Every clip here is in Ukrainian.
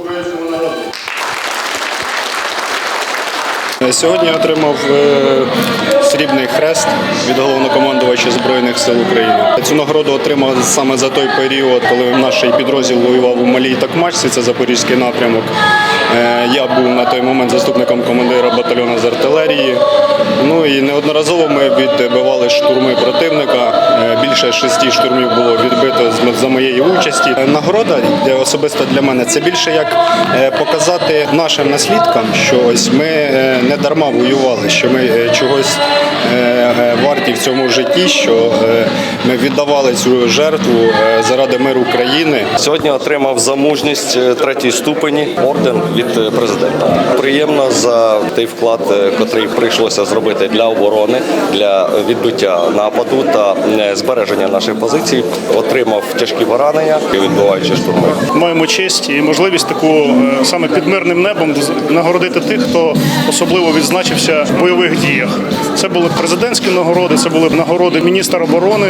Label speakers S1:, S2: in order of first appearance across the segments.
S1: українському народу. Е, сьогодні я отримав е, срібний хрест від головнокомандувача Збройних сил України. Цю нагороду отримав саме за той період, коли наш підрозділ воював у Малій Такмачці, це Запорізький напрямок. Е, я був на той момент заступником командира батальйону з артилерії. Ну і неодноразово ми відбивали штурми противника. Більше шести штурмів було відбито за моєї участі. Нагорода особисто для мене це більше як е, показати нашим наслідкам, що ось ми е, не дарма воювали, що ми е, чогось варті в цьому житті, що ми віддавали цю жертву заради миру країни.
S2: Сьогодні отримав за мужність третій ступені орден від президента. Приємно за той вклад, котрий прийшлося зробити для оборони, для відбиття нападу та е, збереження наших позицій. Отримав тяжкі поранення, і відбуваючи штурми.
S3: маємо честь і можливість таку е, саме під мирним небом нагородити тих, хто особливо відзначився в бойових діях. Це були президентські нагороди, це були нагороди міністра оборони,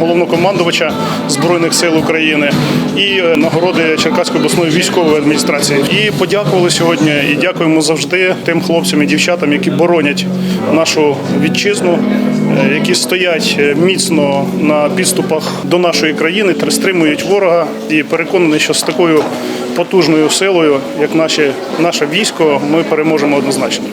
S3: головнокомандувача збройних сил України і е, нагороди Черкаської обласної військової адміністрації. І подякували сьогодні. І дякуємо завжди тим хлопцям і дівчатам, які боронять нашу вітчизну, які стоять е, міцно на підступах до нашої країни, стримують ворога і переконаний, що з такою потужною силою, як наші, наше військо, ми переможемо однозначно.